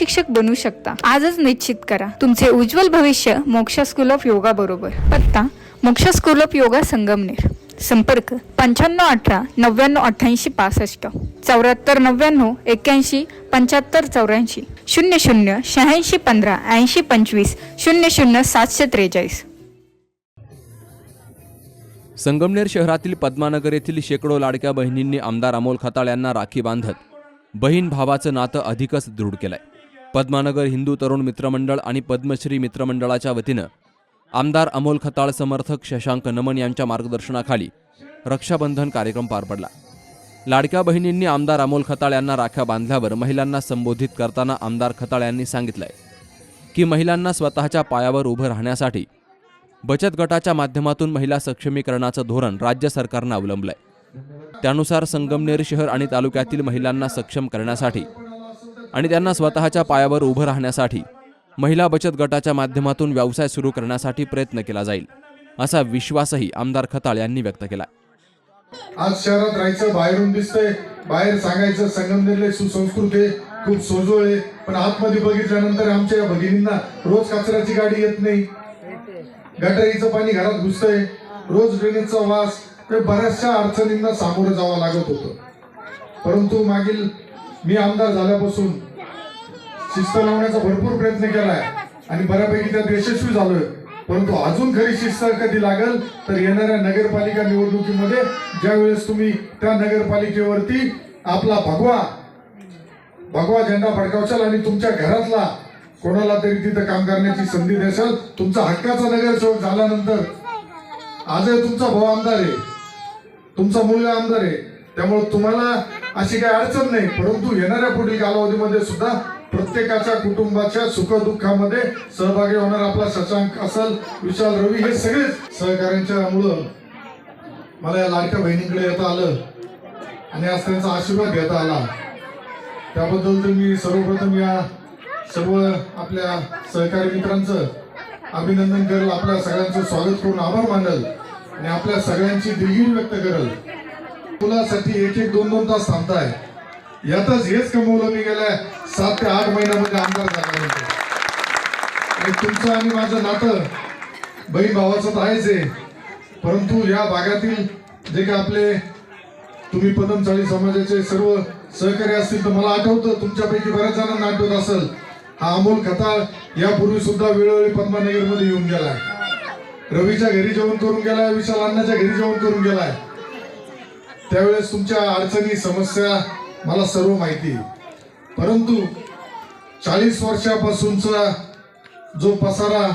शिक्षक बनू शकता. आजच निश्चित करा. तुमचे उज्ज्वल भविष्य मोक्षा स्कूल ऑफ योगा बरोबर. पत्ता Moksha school of yoga Sangamner. संपर्क पंच्याण्णव अठरा नव्याण्णव अठ्ठ्याऐंशी पासष्ट. चौऱ्याहत्तर नव्याण्णव एक्क्याऐंशी पंच्याहत्तर चौऱ्याऐंशी. शून्य शून्य शहाऐंशी पंधरा ऐंशी पंचवीस शून्य शून्य सातशे त्रेचाळीस. संगमनेर शहरातील पद्मानगर येथील शेकडो लाडक्या बहिणींनी आमदार अमोल खताळ यांना राखी बांधत बहीण भावाचं नातं अधिकच दृढ केलंय. पद्मानगर हिंदू तरुण मित्रमंडळ आणि पद्मश्री मित्रमंडळाच्या वतीनं आमदार अमोल खताळ समर्थक शशांक नमन यांच्या मार्गदर्शनाखाली रक्षाबंधन कार्यक्रम पार पडला. लाडक्या बहिणींनी आमदार अमोल खताळ यांना राख्या बांधल्यावर महिलांना संबोधित करताना आमदार खताळ यांनी सांगितलंय की महिलांना स्वतःच्या पायावर उभं राहण्यासाठी बचत गटाच्या माध्यमातून महिला सक्षमीकरणाचं धोरण राज्य सरकारनं अवलंबलंय. त्यानुसार संगमनेर शहर आणि तालुक्यातील महिलांना सक्षम करण्यासाठी आणि त्यांना स्वतःच्या पायावर उभं राहण्यासाठी महिला बचत गटाच्या माध्यमातून व्यवसाय सुरू करण्यासाठी प्रयत्न केला जाईल असा विश्वासही आमदार खताळ यांनी व्यक्त केला. आज शहरात राहायचं बाहेरून दिसतंय बाहेर सांगायचं संगमनेरले सुसंस्कृत आहे खूप सोजोळ आहे पण आतमध्ये बघितल्यानंतर आमच्या या भगिनींना रोज कचऱ्याची गाडी येत नाही. गटारीचं पाणी घरात घुसतंय रोज ड्रेनेजचा वास बऱ्याचशा अडचणींना सामोरं जावं लागत होतं. परंतु मागील मी आमदार झाल्यापासून शिस्त लावण्याचा भरपूर प्रयत्न केलाय आणि बऱ्यापैकी त्यात यशस्वी झालोय. परंतु अजून खरी शिस्त कधी लागल तर येणाऱ्या नगरपालिका निवडणुकीमध्ये ज्या वेळेस तुम्ही त्या नगरपालिकेवरती आपला भगवा भगवा झेंडा फडकावशाल आणि तुमच्या घरातला कोणाला तरी तिथं काम करण्याची संधी देशाल तुमचा हक्काचा नगरसेवक झाल्यानंतर आजही तुमचा भाऊ आमदार आहे. तुमचा मुलगा आमदार आहे. त्यामुळे तुम्हाला अशी काही अडचण नाही. परंतु येणाऱ्या पुढील कालावधीमध्ये सुद्धा प्रत्येकाच्या कुटुंबाच्या सुखदुःखामध्ये सहभागी होणार आपला शशांक असल विशाल रवी हे सगळे सहकार्यांच्यामुळं मला या लाडक्या बहिणीकडे येता आलं आणि आज त्यांचा आशीर्वाद घेता आला. त्याबद्दल तर मी सर्वप्रथम या सर्व आपल्या सहकारी मित्रांचं अभिनंदन करेल आपल्या सगळ्यांचं स्वागत करून आभार मानल आणि आपल्या सगळ्यांची दिलगिरी व्यक्त करेल. मुलासाठी एक एक दोन दोन तास थांबताय. यातच हेच कमवलं मी गेल्या सात ते आठ महिन्यामध्ये आमदार झाल्यानंतर. तुमचं आणि माझं नातं बहीण भावाचं तर आहेच आहे. परंतु या भागातील जे काही आपले तुम्ही पदमचाळी समाजाचे सर्व सहकारी असतील तर मला आठवतं तुमच्यापैकी बऱ्याच जणांना आठवत असेल. हा अमोल खताळ यापूर्वी सुद्धा वेळोवेळी पद्मानगरमध्ये येऊन गेलाय. रवीच्या घरी जेवण करून गेलाय विशाल अण्णाच्या घरी जेवण करून गेलाय. त्यावेळेस तुमच्या अडचणी समस्या मला सर्व माहिती परंतु चाळीस वर्षापासूनचा जो पसारा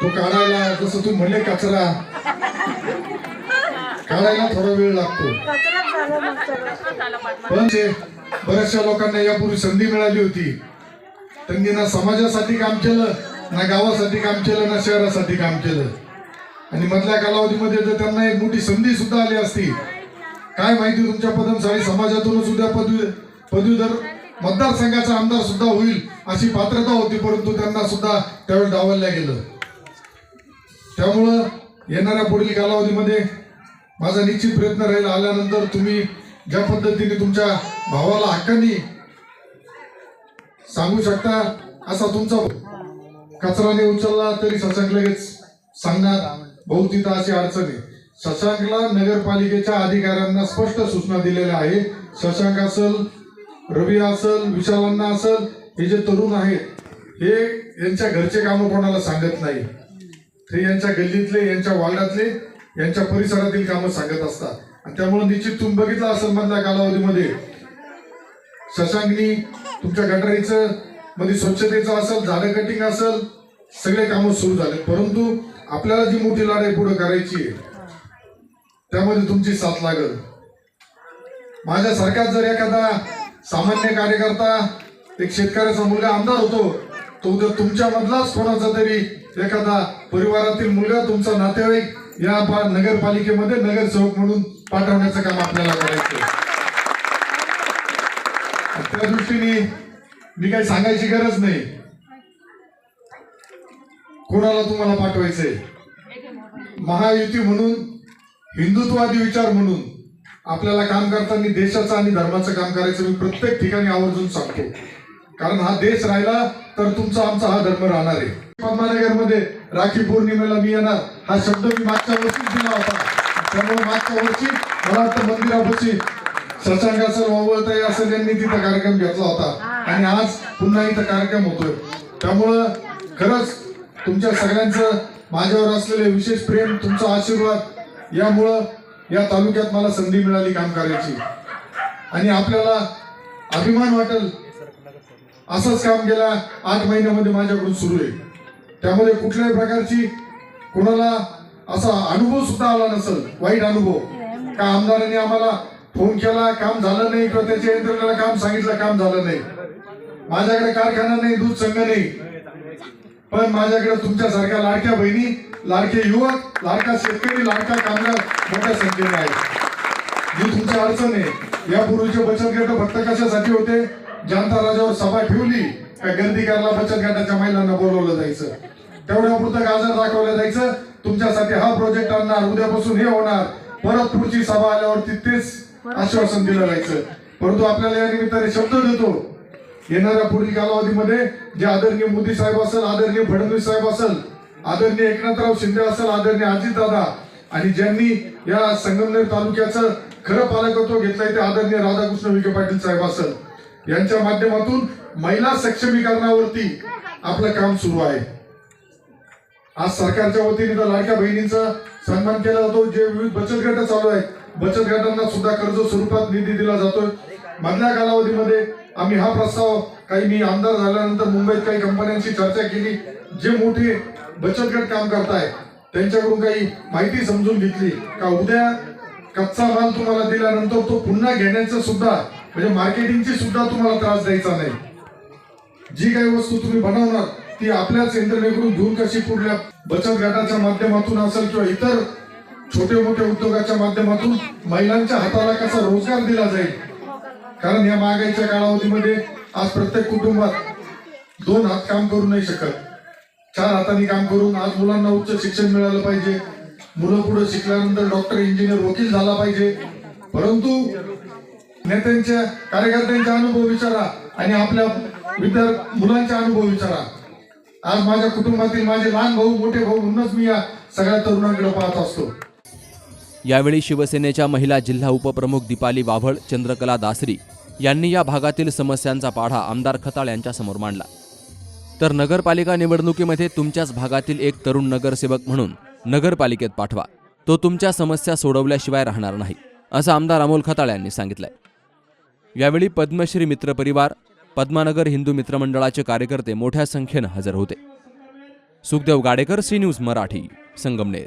तो काढायला जसं तू म्हणले कचरा काढायला थोडा वेळ लागतो. पण बऱ्याचशा लोकांना यापूर्वी संधी मिळाली होती. त्यांनी ना समाजासाठी काम केलं ना गावासाठी काम केलं ना शहरासाठी काम केलं. आणि मधल्या कालावधीमध्ये जर त्यांना एक मोठी संधी सुद्धा आली असती काय माहिती तुमच्या पदमशाळी समाजातूनच उद्या पदवी पदवीधर मतदारसंघाचा आमदार सुद्धा होईल अशी पात्रता होती परंतु त्यांना सुद्धा त्यावेळी डावलल्या गेलं. त्यामुळं येणाऱ्या पुढील कालावधीमध्ये माझा निश्चित प्रयत्न राहील आल्यानंतर तुम्ही ज्या पद्धतीने तुमच्या भावाला हक्कानी सांगू शकता असा तुमचा कचराने उचलला तरी सचक लगेच सांगणार. भाऊ तिथं अशी अडचण आहे. शशांकला नगरपालिकेच्या अधिकाऱ्यांना स्पष्ट सूचना दिलेल्या आहे शशांक असल रवी असल विशालांना असल हे जे तरुण आहेत हे यांच्या घरचे कामं कोणाला सांगत नाही. ते यांच्या गल्लीतले यांच्या वार्डातले यांच्या परिसरातील कामं सांगत असतात. आणि त्यामुळे निश्चित तुम्ही बघितलं असेल मधल्या कालावधीमध्ये शशांकनी तुमच्या गटारीचं मध्ये स्वच्छतेचं असेल झाडं कटिंग असेल सगळे कामं सुरू झाले परंतु आपल्याला जी मोठी लढाई पुढे करायची आहे त्यामध्ये तुमची साथ लागल. माझ्यासारखाच जर एखादा सामान्य कार्यकर्ता एक शेतकऱ्याचा मुलगा आमदार होतो तो उद्या तुमच्या मधलाच कोणाचा तरी एखादा परिवारातील मुलगा तुमचा नातेवाईक या नगरपालिकेमध्ये नगरसेवक म्हणून पाठवण्याचं काम आपल्याला करायचं त्या दृष्टीने मी काही सांगायची गरज नाही. कोणाला तुम्हाला पाठवायचंय? महायुती म्हणून हिंदुत्ववादी विचार म्हणून आपल्याला काम करताना देशाचं आणि धर्माचं काम करायचं मी प्रत्येक ठिकाणी आवर्जून सांगतो. कारण हा देश राहिला तर तुमचा आमचा हा धर्म राहणार आहे. पद्मानगरमध्ये राखी पौर्णिमेला मी येणार. हा शब्द मी मागच्या वर्षीच दिला होता. त्यामुळे मागच्या वर्षी मला वाटतं मंदिरापाशी शशांक असेल वावळताई असेल यांनी तिथं कार्यक्रम घेतला होता. आणि आज पुन्हा इथं कार्यक्रम होतोय. त्यामुळं खरंच तुमच्या सगळ्यांचं माझ्यावर असलेले विशेष प्रेम तुमचा आशीर्वाद यामुळं या तालुक्यात मला संधी मिळाली काम करायची आणि आपल्याला अभिमान वाटेल असंच काम गेल्या आठ महिन्यामध्ये माझ्याकडून सुरू आहे. त्यामध्ये कुठल्याही प्रकारची कोणाला असा अनुभव सुद्धा आला नसेल वाईट अनुभव. का आमदारांनी आम्हाला फोन केला काम झालं नाही किंवा त्याच्या यंत्रणेला काम सांगितलं काम झालं नाही. माझ्याकडे कारखाना नाही दूध संघ नाही. पण माझ्याकडे तुमच्यासारख्या लाडक्या बहिणी लाडके युवक लाडका शेतकरी लाडका कामगार मोठ्या संख्येने आहेत. जी तुमची अडचण आहे यापूर्वीचे बचत गट फक्त कशासाठी होते? जनता राजावर सभा ठेवली का गर्दी करायला बचत गटाच्या महिलांना बोलवलं जायचं? तेवढ्या पुरतं गाजर दाखवलं जायचं? तुमच्यासाठी हा प्रोजेक्ट आणणार उद्यापासून हे होणार. परत पुढची सभा आल्यावरती तेच आश्वासन दिलं जायचं. परंतु आपल्याला या निमित्ताने शब्द देतो येणाऱ्या पुढील कालावधीमध्ये जे आदरणीय मोदी साहेब असेल आदरणीय फडणवीस साहेब असेल आदरणीय एकनाथराव शिंदे असेल आदरणीय अजितदादा आणि ज्यांनी या संगमनेर तालुक्याचं खरं पालकत्व घेतलंय ते आदरणीय राधाकृष्ण विखे पाटील साहेब असेल. यांच्या माध्यमातून महिला सक्षमीकरणावरती आपलं काम सुरू आहे. आज सरकारच्या वतीने तर लाडक्या बहिणींचा सन्मान केला जातो. जे विविध बचत गट चालू आहेत बचत गटांना सुद्धा कर्ज स्वरूपात निधी दिला जातोय. मधल्या कालावधीमध्ये आम्ही हा प्रस्ताव काही मी आमदार झाल्यानंतर मुंबईत काही कंपन्यांशी चर्चा केली. जे मोठे बचत गट काम करताय त्यांच्याकडून काही माहिती समजून घेतली. का उद्या कच्चा माल तुम्हाला दिल्यानंतर तो पुन्हा घेण्याचं सुद्धा म्हणजे मार्केटिंगची सुद्धा तुम्हाला त्रास द्यायचा नाही. जी काही वस्तू तुम्ही बनवणार ती आपल्याच यंत्रणेकडून घेऊन कशी पुढल्या बचत गटाच्या माध्यमातून असेल किंवा इतर छोटे मोठे उद्योगाच्या माध्यमातून महिलांच्या हाताला कसा रोजगार दिला जाईल कारण या महागाईच्या कालावधीमध्ये आज प्रत्येक कुटुंबात दोन हात काम करू नाही शकत. चार हाताने काम करून आज मुलांना उच्च शिक्षण मिळालं पाहिजे. मुलं पुढे शिकल्यानंतर डॉक्टर इंजिनियर वकील झाला पाहिजे. परंतु नेत्यांच्या कार्यकर्त्यांचा अनुभव विचारा आणि आपल्या विद्यार्थी मुलांचा अनुभव विचारा. आज माझ्या कुटुंबातील माझे लहान भाऊ मोठे भाऊ म्हणूनच मी या सगळ्या तरुणांकडे पाहत असतो. यावेळी शिवसेनेच्या महिला जिल्हा उपप्रमुख दीपाली वाव्हळ चंद्रकला दासरी यांनी या भागातील समस्यांचा पाढा आमदार खताळ यांच्यासमोर मांडला. तर नगरपालिका निवडणुकीमध्ये तुमच्याच भागातील एक तरुण नगरसेवक म्हणून नगरपालिकेत पाठवा. तो तुमच्या समस्या सोडवल्याशिवाय राहणार नाही असं आमदार अमोल खताळ यांनी सांगितलंय. यावेळी पद्मश्री मित्र परिवार पद्मानगर हिंदू मित्रमंडळाचे कार्यकर्ते मोठ्या संख्येनं हजर होते. Sukhdev Gadekar C News Marathi Sangamner.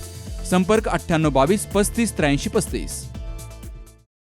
संपर्क अठ्ठ्याण्णव बावीस पस्तीस त्र्याऐंशी पस्तीस.